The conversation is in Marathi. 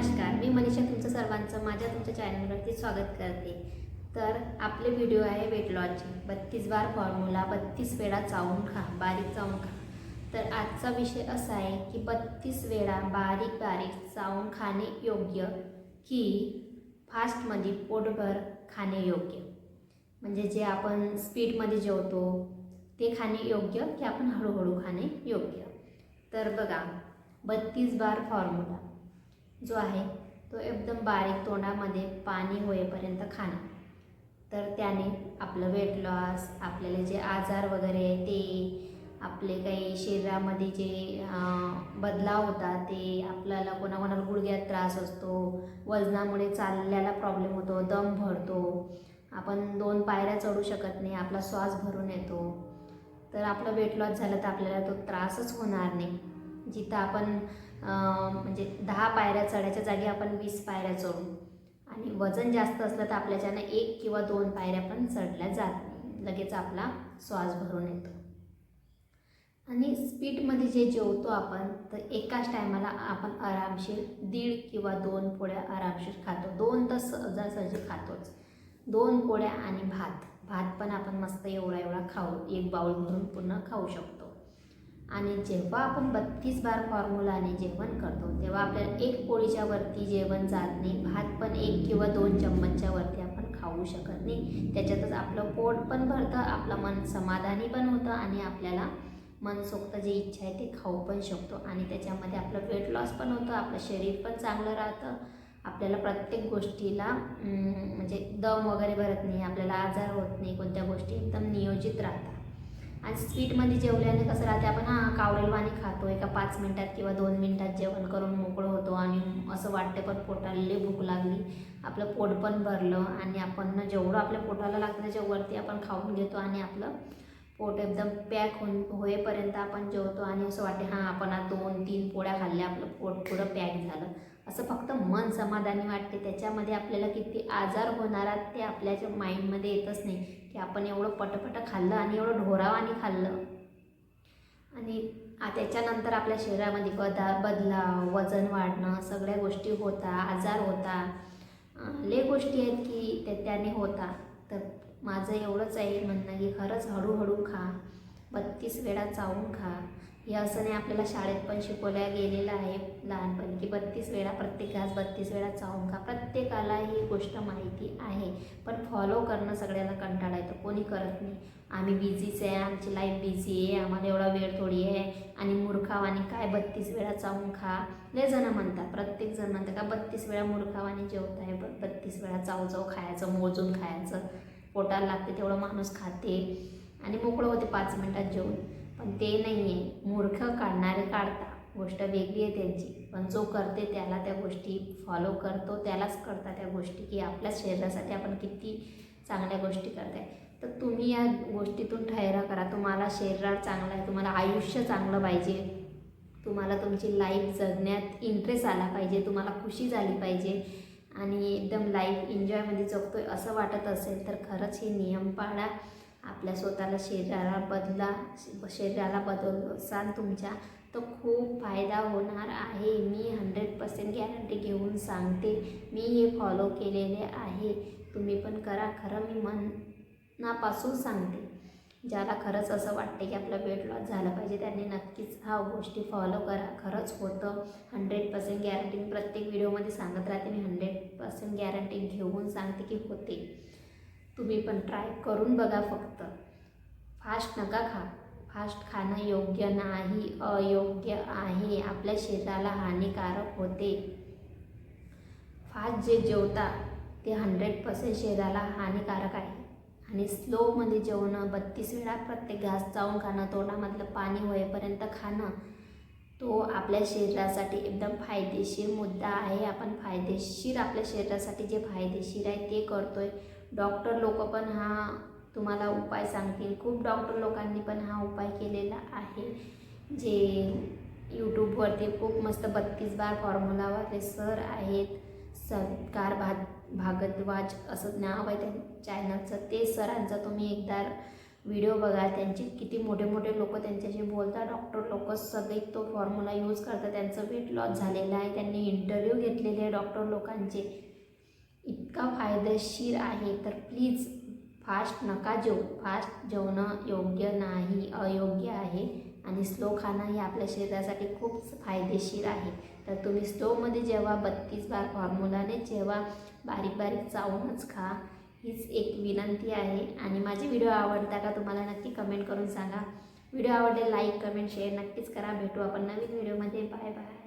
नमस्कार मी मनीषा तुमचं सर्वांचं माझ्या तुमच्या चॅनलवरती स्वागत करते. तर आपले व्हिडिओ आहे वेट लॉसचे बत्तीस बार फॉर्म्युला बत्तीस वेळा चावून खा बारीक चावून खा. तर आजचा विषय असा आहे की बत्तीस वेळा बारीक बारीक चावून खाणे योग्य की फास्टमध्ये पोटभर खाणे योग्य? म्हणजे जे आपण स्पीडमध्ये जेवतो ते खाणे योग्य की आपण हळूहळू खाणे योग्य? तर बघा बत्तीस बार फॉर्म्युला जो आहे तो एकदम बारीक तोंडामध्ये पाणी होईपर्यंत खाणं. तर त्याने आपलं वेट लॉस आपल्याला जे आजार वगैरे आहे ते आपले काही शरीरामध्ये जे बदलाव होतात ते आपल्याला कोणाकोणाला गुडघ्यात त्रास असतो वजनामुळे चालल्याला प्रॉब्लेम होतो दम भरतो. आपण दोन पायऱ्या चढू शकत नाही आपला श्वास भरून येतो. तर आपलं वेट लॉस झालं तर आपल्याला तो त्रासच होणार नाही. जिथं आपण म्हणजे दहा पायऱ्या चढायच्या जागी आपण वीस पायऱ्या चढू. आणि वजन जास्त असलं तर आपल्याच्यानं एक किंवा दोन पायऱ्या पण चढल्या जात नाही. लगेच आपला श्वास भरून येतो. आणि स्पीडमध्ये जे जेवतो आपण तर एकाच टायमाला आपण आरामशीर दीड किंवा दोन पोळ्या आरामशीर खातो. दोन तर सहजासहजी खातोच. दोन पोळ्या आणि भात. भात पण आपण मस्त एवढा एवढा खाऊ एक बाऊल भरून पूर्ण खाऊ शकतो. आणि जेव्हा आपण बत्तीस बार फॉर्म्युलाने जेवण करतो तेव्हा आपल्याला एक पोळीच्या वरती जेवण जात नाही. भात पण एक किंवा दोन चम्मचच्या वरती आपण खाऊ शकत नाही. त्याच्यातच आपलं पोट पण भरतं आपलं मन समाधानी पण होतं आणि आपल्याला मनसोक्त जी इच्छा आहे ते खाऊ पण शकतो. आणि त्याच्यामध्ये आपलं वेट लॉस पण होतं आपलं शरीर पण चांगलं राहतं. आपल्याला प्रत्येक गोष्टीला म्हणजे दम वगैरे भरत नाही आपल्याला आजार होत नाही कोणत्या गोष्टी एकदम नियोजित राहतात. आणि स्वीटमध्ये जेवल्याने कसं राहते आपण हां कावडेल खातो एका पाच मिनटात किंवा दोन मिनटात जेवण करून मोकळं होतो आणि असं वाटते पण पोटाला भूक लागली. आपलं पोट पण भरलं आणि आपण जेवढं आपल्या पोटाला लागतं त्याच्यावरती आपण खाऊन घेतो आणि आपलं पोट एकदम पॅक होऊन होईपर्यंत आपण जेवतो आणि असं वाटते हां आपण आज दोन तीन पोळ्या खाल्ल्या आपलं पोट पुढं पॅक झालं. असं फक्त मन समाधानी वाटते. त्याच्यामध्ये आपल्याला किती आजार होणार आहेत ते आपल्याच्या माइंडमध्ये येतच नाही की आपण एवढं पटपट खाल्लं आणि एवढं ढोरावानी खाल्लं. आणि त्याच्यानंतर आपल्या शरीरामध्ये बदा बदलाव वजन वाढणं सगळ्या गोष्टी होता आजार होता. लय गोष्टी आहेत की त्याने होता. तर माझं एवढंच आहे म्हणणं की खरंच हळूहळू खा. बत्तीस वेळा चावून खा. हे असं नाही आपल्याला शाळेत पण शिकवल्या गेलेलं आहे लहानपणी की बत्तीस वेळा प्रत्येक घास बत्तीस वेळा चावून खा. प्रत्येकाला ही गोष्ट माहिती आहे पण फॉलो करणं सगळ्याला कंटाळा येतो. कोणी करत नाही. आम्ही बिझीच आहे आमची लाईफ बिझी आहे आम्हाला एवढा वेळ थोडी आहे. आणि मूर्खावानी काय बत्तीस वेळा चावून खा? लय जणं म्हणतात प्रत्येक जण म्हणतात का बत्तीस वेळा मूर्खावानी जेवत आहे ब बत्तीस वेळा चाव चाव खायचं मोजून खायचं. पोटाला लागते तेवढं माणूस खाते. आणि मोकळं होते पाच मिनटात जेवून. पण ते नाही आहे मूर्ख काढणारे काढता. गोष्ट वेगळी आहे त्यांची. पण जो करते त्याला त्या गोष्टी फॉलो करतो त्यालाच करता त्या गोष्टी की आपल्या शरीरासाठी आपण किती चांगल्या गोष्टी करताय. तर तुम्ही या गोष्टीतून ठहरा करा. तुम्हाला शरीरात चांगलं आहे तुम्हाला आयुष्य चांगलं पाहिजे. तुम्हाला तुमची लाईफ जगण्यात इंटरेस्ट आला पाहिजे. तुम्हाला खुशी झाली पाहिजे. आणि एकदम लाईफ एन्जॉयमध्ये जगतोय असं वाटत असेल तर खरंच हे नियम पाळा. आपल्या स्वतःला शरीराला बदला शरीराला बदल असाल तुमच्या तर खूप फायदा होणार आहे. मी हंड्रेड पर्सेंट गॅरंटी घेऊन सांगते. मी हे फॉलो केलेले आहे. तुम्ही पण करा. खरं मी मनापासून सांगते. ज्याला खरंच असं वाटते की आपला वेट लॉस झाला पाहिजे त्यांनी नक्कीच हा गोष्टी फॉलो करा. खरंच होतं. हंड्रेड पर्सेंट गॅरंटी मी प्रत्येक व्हिडिओमध्ये सांगत राहते मी हंड्रेड पर्सेंट गॅरंटी घेऊन सांगते की होते. तुम्ही पण ट्राय करून बघा फक्त. फास्ट नका खा. फास्ट खाणं योग्य नाही अयोग्य आहे. आपल्या शरीराला हानिकारक होते. फास्ट जे जेवता ते हंड्रेड पर्सेंट शरीराला हानिकारक आहे. आणि स्लोमध्ये जेवणं बत्तीस वेळा प्रत्येक घास चावून खाणं तोंडामधलं पाणी होईपर्यंत खाणं तो आपल्या शरीरासाठी एकदम फायदेशीर मुद्दा आहे. आपण फायदेशीर आपल्या शरीरासाठी जे फायदेशीर आहे ते करतो आहे डॉक्टर लोक पण हा तुम्हाला उपाय सांगतील. खूप डॉक्टर लोकांनी पण हा उपाय केलेला आहे. जे यूट्यूबवरती खूप मस्त बत्तीस बार फॉर्म्युलावाले सर आहेत. सरकार भात भागद्वाज असं नाव आहे त्या चॅनलचं ते सरांचा तुम्ही एकदा व्हिडिओ बघा. त्यांचे किती मोठे मोठे लोक त्यांच्याशी बोलतात. डॉक्टर लोक सगळे तो फॉर्म्युला यूज करतात. त्यांचं वेट लॉस झालेलं आहे. त्यांनी इंटरव्ह्यू घेतलेले आहे डॉक्टर लोकांचे. इतका फायदेशीर आहे. तर प्लीज फास्ट नका जेवू फास्ट जेवणं योग्य नाही अयोग्य आहे. आणि स्लो खाणं हे आपल्या शरीरासाठी खूप फायदेशीर आहे. तर तुम्ही स्टोवमध्ये जेव्हा बत्तीस बार फॉर्म्युलाने जेव्हा बारीक बारीक चावूनच खा हीच एक विनंती आहे. आणि माझे व्हिडिओ आवडता का तुम्हाला नक्की कमेंट करून सांगा. व्हिडिओ आवडले लाईक कमेंट शेअर नक्कीच करा. भेटू आपण नवीन व्हिडिओमध्ये. Bye bye.